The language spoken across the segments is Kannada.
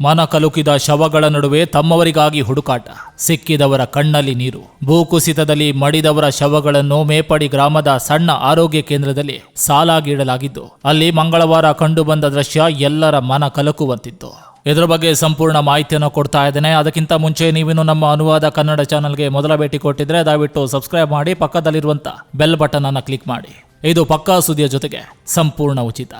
ಮನ ಕಲುಕಿದ ಶವಗಳ ನಡುವೆ ತಮ್ಮವರಿಗಾಗಿ ಹುಡುಕಾಟ. ಸಿಕ್ಕಿದವರ ಕಣ್ಣಲ್ಲಿ ನೀರು. ಭೂಕುಸಿತದಲ್ಲಿ ಮಡಿದವರ ಶವಗಳನ್ನು ಮೇಪಡಿ ಗ್ರಾಮದ ಸಣ್ಣ ಆರೋಗ್ಯ ಕೇಂದ್ರದಲ್ಲಿ ಸಾಲಾಗಿಡಲಾಗಿದ್ದು ಅಲ್ಲಿ ಮಂಗಳವಾರ ಕಂಡುಬಂದ ದೃಶ್ಯ ಎಲ್ಲರ ಮನ ಕಲಕುವಂತಿತ್ತು. ಇದರ ಬಗ್ಗೆ ಸಂಪೂರ್ಣ ಮಾಹಿತಿಯನ್ನು ಕೊಡ್ತಾ ಇದ್ದೇನೆ. ಅದಕ್ಕಿಂತ ಮುಂಚೆ ನೀವಿನ್ನು ನಮ್ಮ ಅನುವಾದ ಕನ್ನಡ ಚಾನಲ್ಗೆ ಮೊದಲ ಭೇಟಿ ಕೊಟ್ಟಿದ್ರೆ ದಯವಿಟ್ಟು ಸಬ್ಸ್ಕ್ರೈಬ್ ಮಾಡಿ ಪಕ್ಕದಲ್ಲಿರುವಂಥ ಬೆಲ್ ಬಟನ್ ಅನ್ನು ಕ್ಲಿಕ್ ಮಾಡಿ. ಇದು ಪಕ್ಕಾ ಸುದ್ದಿಯ ಜೊತೆಗೆ ಸಂಪೂರ್ಣ ಉಚಿತ.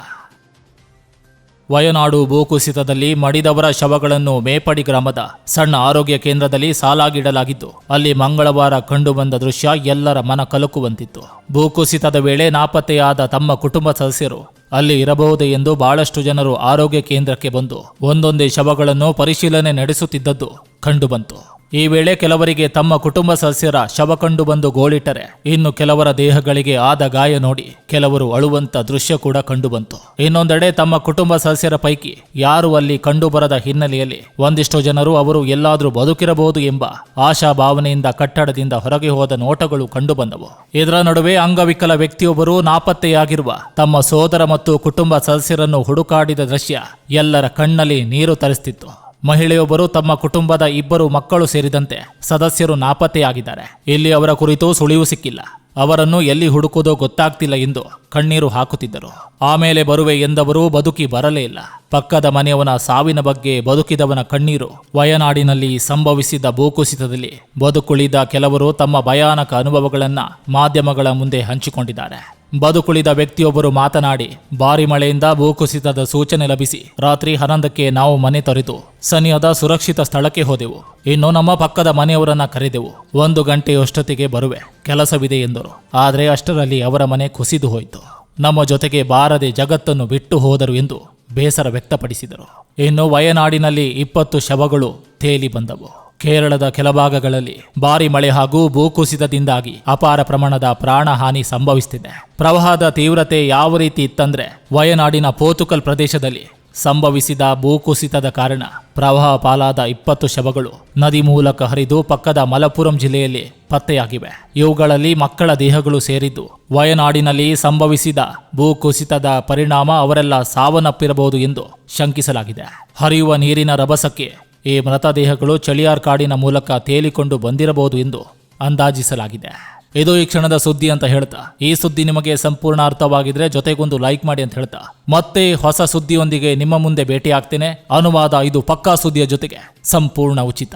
ವಯನಾಡು ಭೂಕುಸಿತದಲ್ಲಿ ಮಡಿದವರ ಶವಗಳನ್ನು ಮೇಪಡಿ ಗ್ರಾಮದ ಸಣ್ಣ ಆರೋಗ್ಯ ಕೇಂದ್ರದಲ್ಲಿ ಸಾಲಾಗಿಡಲಾಗಿದ್ದು ಅಲ್ಲಿ ಮಂಗಳವಾರ ಕಂಡುಬಂದ ದೃಶ್ಯ ಎಲ್ಲರ ಮನ ಕಲುಕುವಂತಿತ್ತು. ಭೂಕುಸಿತದ ವೇಳೆ ನಾಪತ್ತೆಯಾದ ತಮ್ಮ ಕುಟುಂಬ ಸದಸ್ಯರು ಅಲ್ಲಿ ಇರಬಹುದೇ ಎಂದು ಬಹಳಷ್ಟು ಜನರು ಆರೋಗ್ಯ ಕೇಂದ್ರಕ್ಕೆ ಬಂದು ಒಂದೊಂದೇ ಶವಗಳನ್ನು ಪರಿಶೀಲನೆ ನಡೆಸುತ್ತಿದ್ದದ್ದು. ಕಂಡುಬಂತು. ಈ ವೇಳೆ ಕೆಲವರಿಗೆ ತಮ್ಮ ಕುಟುಂಬ ಸದಸ್ಯರ ಶವ ಕಂಡು ಬಂದು ಗೋಳಿಟ್ಟರೆ, ಇನ್ನು ಕೆಲವರ ದೇಹಗಳಿಗೆ ಆದ ಗಾಯ ನೋಡಿ ಕೆಲವರು ಅಳುವಂತ ದೃಶ್ಯ ಕೂಡ ಕಂಡುಬಂತು. ಇನ್ನೊಂದೆಡೆ ತಮ್ಮ ಕುಟುಂಬ ಸದಸ್ಯರ ಪೈಕಿ ಯಾರು ಅಲ್ಲಿ ಕಂಡುಬರದ ಹಿನ್ನೆಲೆಯಲ್ಲಿ ಒಂದಿಷ್ಟು ಜನರು ಅವರು ಎಲ್ಲಾದರೂ ಬದುಕಿರಬಹುದು ಎಂಬ ಆಶಾ ಭಾವನೆಯಿಂದ ಕಟ್ಟಡದಿಂದ ಹೊರಗೆ ಹೋದ ನೋಟಗಳು ಕಂಡುಬಂದವು. ಇದರ ನಡುವೆ ಅಂಗವಿಕಲ ವ್ಯಕ್ತಿಯೊಬ್ಬರು ನಾಪತ್ತೆಯಾಗಿರುವ ತಮ್ಮ ಸೋದರ ಮತ್ತು ಕುಟುಂಬ ಸದಸ್ಯರನ್ನು ಹುಡುಕಾಡಿದ ದೃಶ್ಯ ಎಲ್ಲರ ಕಣ್ಣಲ್ಲಿ ನೀರು ತರಿಸ್ತಿತ್ತು. ಮಹಿಳೆಯೊಬ್ಬರು ತಮ್ಮ ಕುಟುಂಬದ ಇಬ್ಬರು ಮಕ್ಕಳು ಸೇರಿದಂತೆ ಸದಸ್ಯರು ನಾಪತ್ತೆಯಾಗಿದ್ದಾರೆ. ಇಲ್ಲಿ ಅವರ ಕುರಿತು ಸುಳಿವು ಸಿಕ್ಕಿಲ್ಲ. ಅವರನ್ನು ಎಲ್ಲಿ ಹುಡುಕುವುದೋ ಗೊತ್ತಾಗ್ತಿಲ್ಲ ಎಂದು ಕಣ್ಣೀರು ಹಾಕುತ್ತಿದ್ದರು. ಆಮೇಲೆ ಬರುವೆ ಎಂದವರು ಬದುಕಿ ಬರಲೇ ಇಲ್ಲ. ಪಕ್ಕದ ಮನೆಯವನ ಸಾವಿನ ಬಗ್ಗೆ ಬದುಕಿದವನ ಕಣ್ಣೀರು ವಯನಾಡಿನಲ್ಲಿ ಸಂಭವಿಸಿದ ಭೂಕುಸಿತದಲ್ಲಿ ಬದುಕುಳಿದ ಕೆಲವರು ತಮ್ಮ ಭಯಾನಕ ಅನುಭವಗಳನ್ನು ಮಾಧ್ಯಮಗಳ ಮುಂದೆ ಹಂಚಿಕೊಂಡಿದ್ದಾರೆ. ಬದುಕುಳಿದ ವ್ಯಕ್ತಿಯೊಬ್ಬರು ಮಾತನಾಡಿ, ಭಾರಿ ಮಳೆಯಿಂದ ಭೂಕುಸಿತದ ಸೂಚನೆ ಲಭಿಸಿ, ರಾತ್ರಿ ಹನ್ನೊಂದಕ್ಕೆ ನಾವು ಮನೆ ತೊರೆದು ಸನಿಯದ ಸುರಕ್ಷಿತ ಸ್ಥಳಕ್ಕೆ ಹೋದೆವು. ಇನ್ನು ನಮ್ಮ ಪಕ್ಕದ ಮನೆಯವರನ್ನ ಕರೆದೆವು. ಒಂದು ಗಂಟೆಯಷ್ಟೊತ್ತಿಗೆ ಬರುವೆ, ಕೆಲಸವಿದೆ ಎಂದರು. ಆದರೆ ಅಷ್ಟರಲ್ಲಿ ಅವರ ಮನೆ ಕುಸಿದು ಹೋಯಿತು. ನಮ್ಮ ಜೊತೆಗೆ ಬಾರದೆ ಜಗತ್ತನ್ನು ಬಿಟ್ಟು ಹೋದರು ಎಂದು ಬೇಸರ ವ್ಯಕ್ತಪಡಿಸಿದರು. ಇನ್ನು ವಯನಾಡಿನಲ್ಲಿ ಇಪ್ಪತ್ತು ಶವಗಳು ತೇಲಿ ಬಂದವು. ಕೇರಳದ ಕೆಲ ಭಾಗಗಳಲ್ಲಿ ಭಾರಿ ಮಳೆ ಹಾಗೂ ಭೂಕುಸಿತದಿಂದಾಗಿ ಅಪಾರ ಪ್ರಮಾಣದ ಪ್ರಾಣಹಾನಿ ಸಂಭವಿಸುತ್ತಿದೆ ಪ್ರವಾಹದ ತೀವ್ರತೆ ಯಾವ ರೀತಿ ಇತ್ತಂದ್ರೆ ವಯನಾಡಿನ ಪೋತುಕಲ್ ಪ್ರದೇಶದಲ್ಲಿ ಸಂಭವಿಸಿದ ಭೂಕುಸಿತದ ಕಾರಣ ಪ್ರವಾಹ ಪಾಲಾದ ಇಪ್ಪತ್ತು ಶವಗಳು ನದಿ ಮೂಲಕ ಹರಿದು ಪಕ್ಕದ ಮಲಪುರಂ ಜಿಲ್ಲೆಯಲ್ಲಿ ಪತ್ತೆಯಾಗಿವೆ. ಇವುಗಳಲ್ಲಿ ಮಕ್ಕಳ ದೇಹಗಳು ಸೇರಿದ್ದು ವಯನಾಡಿನಲ್ಲಿ ಸಂಭವಿಸಿದ ಭೂಕುಸಿತದ ಪರಿಣಾಮ ಅವರೆಲ್ಲ ಸಾವನ್ನಪ್ಪಿರಬಹುದು ಎಂದು ಶಂಕಿಸಲಾಗಿದೆ. ಹರಿಯುವ ನೀರಿನ ರಭಸಕ್ಕೆ ಈ ಮೃತದೇಹಗಳು ಚಳಿಯಾರ್ ಕಾಡಿನ ಮೂಲಕ ತೇಲಿಕೊಂಡು ಬಂದಿರಬಹುದು ಎಂದು ಅಂದಾಜಿಸಲಾಗಿದೆ. ಇದು ಈ ಕ್ಷಣದ ಸುದ್ದಿ ಅಂತ ಹೇಳ್ತಾ, ಈ ಸುದ್ದಿ ನಿಮಗೆ ಸಂಪೂರ್ಣ ಅರ್ಥವಾಗಿದ್ರೆ ಜೊತೆಗೊಂದು ಲೈಕ್ ಮಾಡಿ ಅಂತ ಹೇಳ್ತಾ. ಮತ್ತೆ ಹೊಸ ಸುದ್ದಿಯೊಂದಿಗೆ ನಿಮ್ಮ ಮುಂದೆ ಭೇಟಿ ಆಗ್ತೇನೆ ಅನುವಾದ ಇದು ಪಕ್ಕಾ ಸುದ್ದಿಯ ಜೊತೆಗೆ ಸಂಪೂರ್ಣ ಉಚಿತ.